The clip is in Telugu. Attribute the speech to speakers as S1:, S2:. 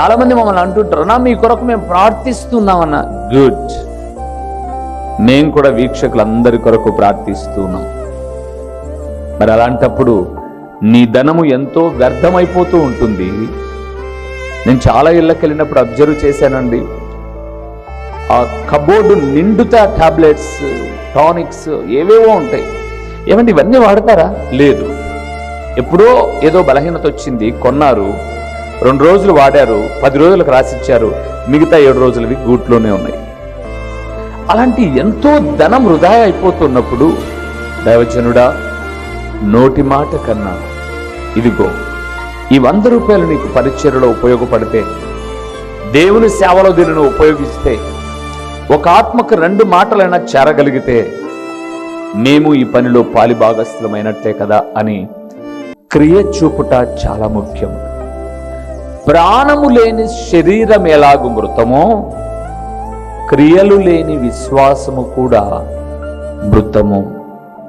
S1: చాలామంది మమ్మల్ని అంటుంటారు నా మీ కొరకు మేము ప్రార్థిస్తున్నామన్న. గుడ్ మేము కూడా వీక్షకులందరి కొరకు ప్రార్థిస్తున్నాం. మరి అలాంటప్పుడు నీ ధనము ఎంతో వ్యర్థమైపోతూ ఉంటుంది. నేను చాలా ఇళ్ళకి వెళ్ళినప్పుడు అబ్జర్వ్ చేశానండి. ఆ కబోర్డు నిండుతా టాబ్లెట్స్ టానిక్స్ ఏవేవో ఉంటాయి. ఏమంటే ఇవన్నీ వాడతారా? లేదు. ఎప్పుడో ఏదో బలహీనత వచ్చింది కొన్నారు. రెండు రోజులు వాడారు పది రోజులకు రాసిచ్చారు. మిగతా ఏడు రోజులవి గూట్లోనే ఉన్నాయి. అలాంటి ఎంతో ధనం వృధా అయిపోతున్నప్పుడు దైవజనుడా నోటి మాట కన్నా ఇదిగో ఈ వంద రూపాయలు నీకు పరిచయలో ఉపయోగపడితే దేవుని సేవలో దీనిని ఉపయోగిస్తే ఒక ఆత్మకు రెండు మాటలైనా చేరగలిగితే మేము ఈ పనిలో పాలిభాగస్థులమైనట్లే కదా అని క్రియ చూపుట చాలా ముఖ్యం. ప్రాణము లేని శరీరం ఎలాగు మృతమో క్రియలు లేని విశ్వాసము కూడా మృతము.